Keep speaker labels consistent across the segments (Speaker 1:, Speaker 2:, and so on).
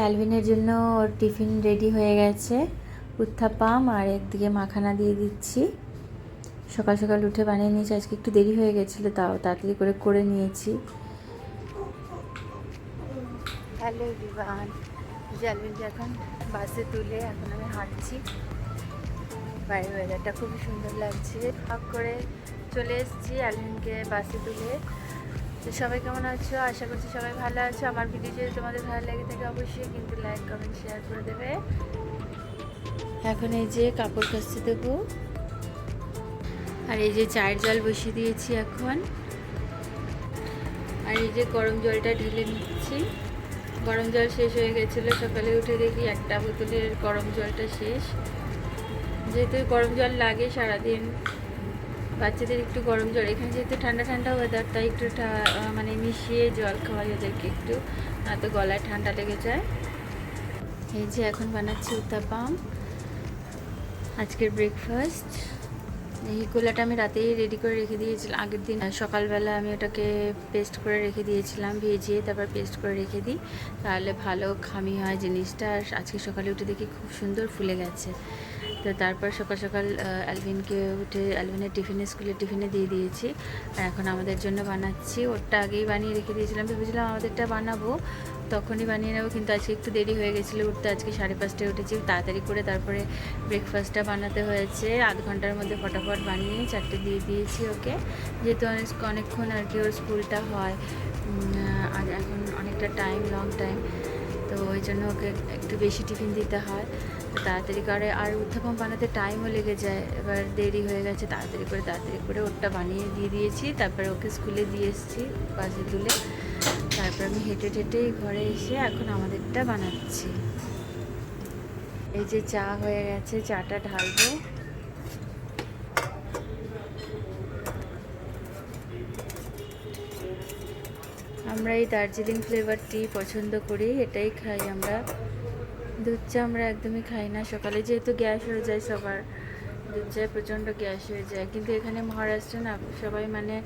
Speaker 1: অ্যালভিনের জন্য ওর tiffin ready হয়ে গেছে, উত্থাপাম আর একদিকে মাখানা দিয়ে দিচ্ছি। সকাল সকাল উঠে বানিয়ে নিয়েছি, আজকে একটু দেরি হয়ে গেছিল, তাও তাড়াতাড়ি করে করে নিয়েছি। হ্যালো বিমান অ্যালভিনকে এখন বাসে তুলে এখন আমি হাঁটছি। বাইরের ওয়েদারটা খুবই সুন্দর লাগছে। হাক করে চলে এসেছি অ্যালভিনকে বাসে তুলে। তো সবাই কেমন আছো? আশা করছি সবাই ভালো আছো। আমার ভিডিও যদি তোমাদের ভালো লেগে থাকে অবশ্যই কিন্তু লাইক কমেন্ট শেয়ার করে দেবে। এখন এই যে কাপড় কাচতে দেবো। আর এই যে চায়ের জল বসিয়ে দিয়েছি এখন। আর এই যে গরম জলটা ঢেলে নিচ্ছি। গরম জল শেষ হয়ে গেছিল। সকালে উঠে দেখি একটা বোতলের গরম জলটা শেষ। যেহেতু গরম জল লাগে সারাদিন বাচ্চাদের একটু গরম জল। এখানে যেহেতু ঠান্ডা ঠান্ডা ওয়েদার তাই একটু মানে মিশিয়ে জল খাওয়াই ওদেরকে একটু। না তো গলায় ঠান্ডা লেগে যায়। এই যে এখন বানাচ্ছি উত্তাপাম আজকের ব্রেকফাস্ট এই গোলাটা আমি রাতেই রেডি করে রেখে দিয়েছিলাম। আগের দিন সকালবেলা আমি ওটাকে পেস্ট করে রেখে দিয়েছিলাম, ভিজিয়ে তারপর পেস্ট করে রেখে দিই। তাহলে ভালো খামি হয় জিনিসটা। আজকে সকালে উঠে দেখি খুব সুন্দর ফুলে গেছে। তো তারপর সকাল সকাল অ্যালভিনকে উঠে, অ্যালভিনের টিফিনে স্কুলে টিফিনে দিয়ে দিয়েছি। আর এখন আমাদের জন্য বানাচ্ছি, ওরটা আগেই বানিয়ে রেখে দিয়েছিলাম। ভেবেছিলাম আমাদেরটা বানাবো, তখনই বানিয়ে নেব, কিন্তু আজকে একটু দেরি হয়ে গেছিল উঠতে। আজকে সাড়ে পাঁচটায় উঠেছি, তাড়াতাড়ি করে তারপরে ব্রেকফাস্টটা বানাতে হয়েছে। আধ ঘণ্টার মধ্যে ফটাফট বানিয়ে চারটে দিয়ে দিয়েছি ওকে। যেহেতু অনেক, অনেকক্ষণ আর কি ওর স্কুলটা হয় আর এখন অনেকটা টাইম লং টাইম তো ওই জন্য ওকে একটু বেশি টিফিন দিতে হয়। তাড়াতাড়ি করে, আর উত্থাপন বানাতে টাইমও লেগে যায়। এবার দেরি হয়ে গেছে, তাড়াতাড়ি করে তাড়াতাড়ি করে ওরটা বানিয়ে দিয়ে দিয়েছি। তারপরে ওকে স্কুলে দিয়ে এসেছি বাসে তুলে। তারপর আমি হেঁটে হেঁটেই ঘরে এসে এখন আমাদেরটা বানাচ্ছি। এই যে চা হয়ে গেছে, চাটা ঢালবো। আমরা এই দার্জিলিং ফ্লেভার টি পছন্দ করি, এটাই খাই আমরা। দুধ চা আমরা একদমই খাই না। সকালে যেহেতু গ্যাস হয়ে যায় সবার, দুধ চায় প্রচণ্ড গ্যাস হয়ে যায়। কিন্তু এখানে মহারাষ্ট্রে না, সবাই মানে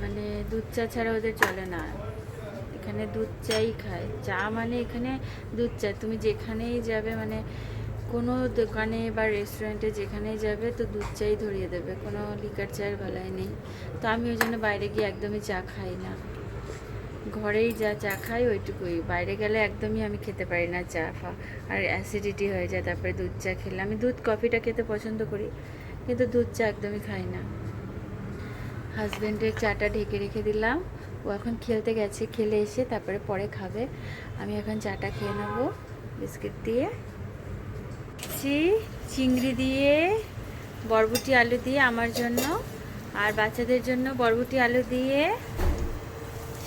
Speaker 1: মানে দুধ চা ছাড়া ওদের চলে না। এখানে দুধ চাই খায়। চা মানে এখানে দুধ চা। তুমি যেখানেই যাবে মানে কোনো দোকানে বা রেস্টুরেন্টে যেখানেই যাবে, তো দুধ চাই ধরিয়ে দেবে। কোনো লিকার চায়ের বেলায় নেই। তো আমি ওই জন্য বাইরে গিয়ে একদমই চা খাই না। ঘরেই যা চা খাই ওইটুকুই। বাইরে গেলে একদমই আমি খেতে পারি না চা, ফা, আর অ্যাসিডিটি হয়ে যায়, তারপরে দুধ চা খেলে। আমি দুধ কফিটা খেতে পছন্দ করি, কিন্তু দুধ চা একদমই খাই না। হাজব্যান্ডের চাটা ঢেকে রেখে দিলাম। ও এখন খেলতে গেছে, খেলে এসে তারপরে পরে খাবে। আমি এখন চাটা খেয়ে নেব, বিস্কিট দিয়ে। চিংড়ি দিয়ে, বরবটি আলু দিয়ে আমার জন্য, আর বাচ্চাদের জন্য বরবটি আলু দিয়ে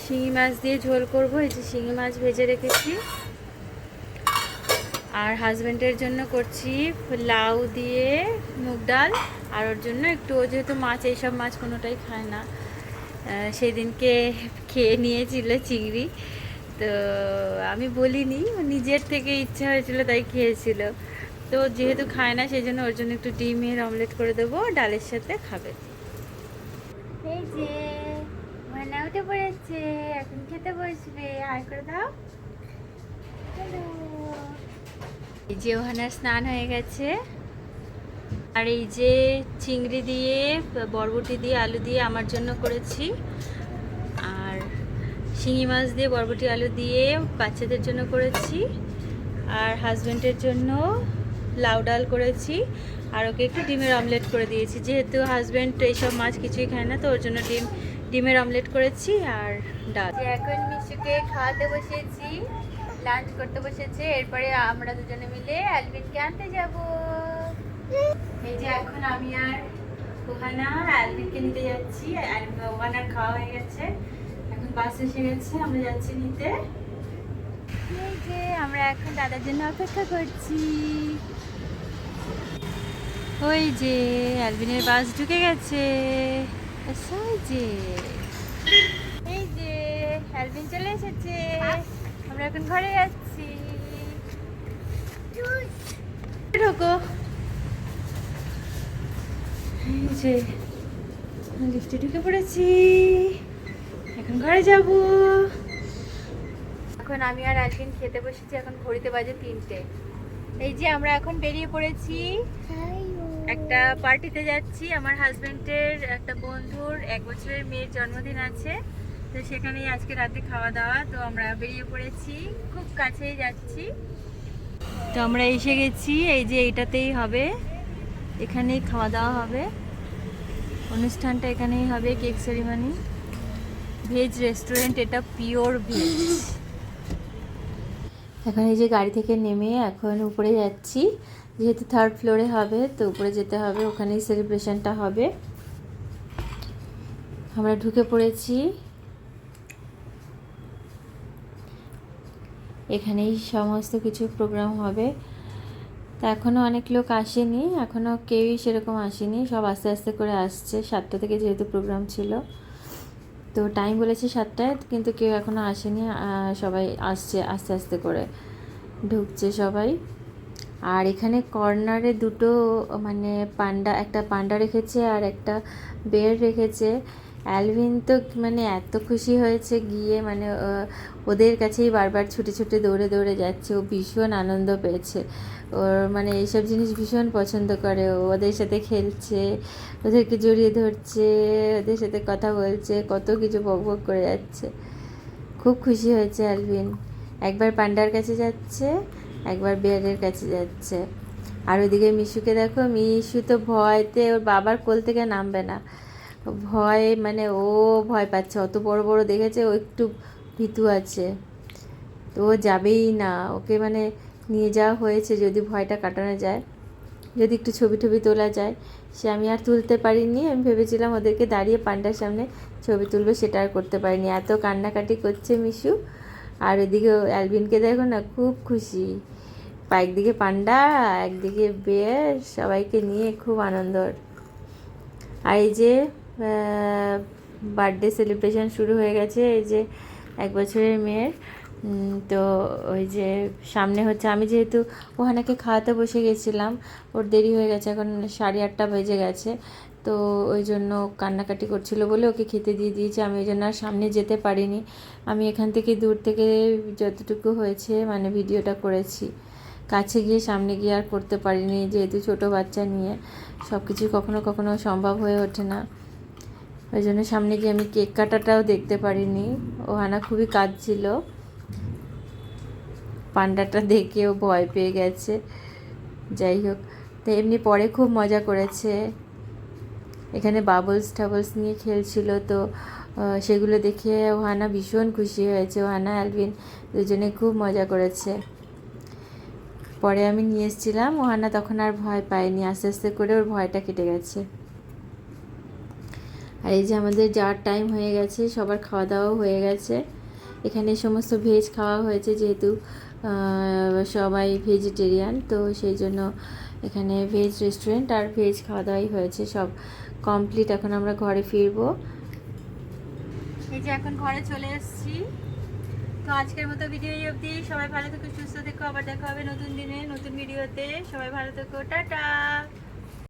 Speaker 1: শিঙি মাছ দিয়ে ঝোল করব, এই যে শিঙি মাছ ভেজে রেখেছি। আর হাজব্যান্ডের জন্য করছি লাউ দিয়ে মুগ ডাল, আর ওর জন্য একটু, ও যেহেতু মাছ, এইসব মাছ কোনোটাই খায় না সেদিনকে খেয়ে নিয়েছিল চিংড়ি। তো আমি বলিনি, নিজের থেকে ইচ্ছা হয়েছিল তাই খেয়েছিল। তো যেহেতু খায় না, সেই জন্য ওর জন্য একটু ডিমের অমলেট করে দেবো, ডালের সাথে খাবে। এই যে পড়েছে এখন খেতে বসবে, আর করে দাও। এই যে ওহানার স্নান হয়ে গেছে। আর এই যে চিংড়ি দিয়ে, বরবটি দিয়ে, আলু দিয়ে আমার জন্য করেছি। আর শিঙি মাছ দিয়ে, বরবটি, আলু দিয়ে বাচ্চাদের জন্য করেছি। আর হাজব্যান্ডের জন্য লাউ ডাল করেছি। আর ওকে একটু ডিমের অমলেট করে দিয়েছি। যেহেতু হাজব্যান্ড এইসব মাছ কিছুই খায় না, তো ওর জন্য ডিম ডিমের অমলেট করেছি আর ডাল। এখন মিশুকে খাওয়াতে বসেছি লাঞ্চ করতে বসেছে, এরপরে আমরা দুজনে মিলে অ্যালভিনকে আনতে যাব। এই যে এখন আমি আর যাচ্ছি খাওয়া হয়ে গেছে। এখন বাস এসে আমরা যাচ্ছি নিতে। এই যে আমরা এখন দাদার জন্য অপেক্ষা করছি। ওই যে অ্যালভিনের বাস ঢুকে গেছে। এই যে চলে এসেছে। আমরা এখন ঘরে যাচ্ছি এই যে লিফটে ঢুকে পড়েছি। এখন ঘরে যাব। এখন আমি আর একদিন খেতে বসেছি এখন ঘড়িতে বাজে তিনটে। এই যে, আমরা এখন বেরিয়ে পড়েছি। একটা পার্টিতে যাচ্ছি। আমার হাজবেন্ডের একটা বন্ধুর এক বছরের মেয়ের জন্মদিন আছে। তো সেখানেই আজকে রাতে খাওয়া দাওয়া তো আমরা বেরিয়ে পড়েছি। খুব কাছেই যাচ্ছি। তো আমরা এসে গেছি। এই যে এইটাতেই হবে। এখানেই খাওয়া দাওয়া হবে। অনুষ্ঠানটা এখানেই হবে, কেক সেরিমানি। ভেজ রেস্টুরেন্ট, এটা পিওর ভেজ। এখন এই যে গাড়ি থেকে নেমে এখন উপরে যাচ্ছি। যেহেতু থার্ড ফ্লোরে হবে, তো উপরে যেতে হবে, ওখানেই সেলিব্রেশনটা হবে। আমরা ঢুকে পড়েছি। এখানেই সমস্ত কিছু প্রোগ্রাম হবে। তা এখনও অনেক লোক আসেনি এখনও কেউই সেরকম আসেনি, সব আস্তে আস্তে করে আসছে। সাতটা থেকে যেহেতু প্রোগ্রাম ছিল, তো টাইম বলেছে সাতটায়, কিন্তু কেউ এখনও আসেনি সবাই আসছে আস্তে আস্তে করে। ঢুকছে সবাই। আর এখানে কর্নারে দুটো মানে পান্ডা, একটা পান্ডা রেখেছে আর একটা বেড রেখেছে। অ্যালভিন তো মানে এত খুশি হয়েছে গিয়ে মানে ওদের কাছেই বারবার ছুটে ছুটে দৌড়ে দৌড়ে যাচ্ছে। ও ভীষণ আনন্দ পেয়েছে। ওর মানে এইসব জিনিস ভীষণ পছন্দ করে। ও ওদের সাথে খেলছে, ওদেরকে জড়িয়ে ধরছে, ওদের সাথে কথা বলছে, কত কিছু বক করে যাচ্ছে। খুব খুশি হয়েছে অ্যালভিন। একবার পান্ডার কাছে যাচ্ছে একবার বেয়ারের কাছে যাচ্ছে। আর ওইদিকে মিশুকে দেখো, মিশু তো ভয়তে ওর বাবার কোল থেকে নামবে না। ভয় মানে ও ভয় পাচ্ছে, অত বড় বড় দেখেছে, ও একটু ভীতু আছে। তো ও যাবেই না, ওকে মানে নিয়ে যাওয়া হয়েছে যদি ভয়টা কাটানো যায়। যদি একটু ছবি টবি তোলা যায়, সে আমি আর তুলতে পারিনি, আমি ভেবেছিলাম ওদেরকে দাঁড়িয়ে পান্ডার সামনে ছবি তুলবো, সেটা আর করতে পারিনি। এত কান্নাকাটি করছে মিশু আর এদিকে অ্যালবিনকে দেখো না, খুব খুশি। একদিকে পান্ডা, একদিকে বের সবাইকে নিয়ে খুব আনন্দ। আর এই যে বার্থডে সেলিব্রেশন শুরু হয়ে গেছে, এই যে এক বছরের মেয়ের। তো ওই যে সামনে হচ্ছে, আমি যেহেতু ওহানাকে খাওয়াতে বসে গেছিলাম, ওর দেরি হয়ে গেছে, এখন সাড়ে আটটা বেজে গেছে। তো ওই জন্য কান্নাকাটি করছিল বলে ওকে খেতে দিয়ে দিয়েছি। আমি ওই জন্য আর সামনে যেতে পারিনি। আমি এখান থেকে দূর থেকে যতটুকু হয়েছে মানে ভিডিওটা করেছি। কাছে গিয়ে সামনে গিয়ে আর করতে পারিনি যেহেতু ছোট বাচ্চা নিয়ে। সব কিছু কখনো কখনো সম্ভব হয়ে ওঠে না। ওই জন্য সামনে গিয়ে আমি কেক কাটাটাও দেখতে পারিনি। ও হানা খুবই কাঁদছিল। পান্ডাটা দেখে ও ভয় পেয়ে গেছে। যাই হোক, তো এমনি পরে খুব মজা করেছে। এখানে বাবলস টাবলস নিয়ে খেলছিল তো সেগুলো দেখে ওহানা ভীষণ খুশি হয়েছে। ওহানা, অ্যালভিন দুজনে খুব মজা করেছে। পরে আমি নিয়ে এসেছিলাম, ওহানা তখন আর ভয় পায়নি। আস্তে আস্তে করে ওর ভয়টা কেটে গেছে। আর এই যে আমাদের যাওয়ার টাইম হয়ে গেছে, সবার খাওয়া দাওয়াও হয়ে গেছে। এখানে সমস্ত ভেজ খাওয়া হয়েছে যেহেতু সবাই ভেজিটেরিয়ান তো সেই জন্য এখানে ভেজ রেস্টুরেন্ট আর ভেজ খাওয়া দাওয়াই হয়েছে, সব কমপ্লিট এখন আমরা ঘরে ফিরবো। এই যে এখন ঘরে চলে এসেছি। তো আজকের মতো ভিডিও এই অবধি। সবাই ভালো থেকো, সুস্থ থেকো। আবার দেখা হবে নতুন দিনে, নতুন ভিডিওতে সবাই ভালো থেকো। টাটা!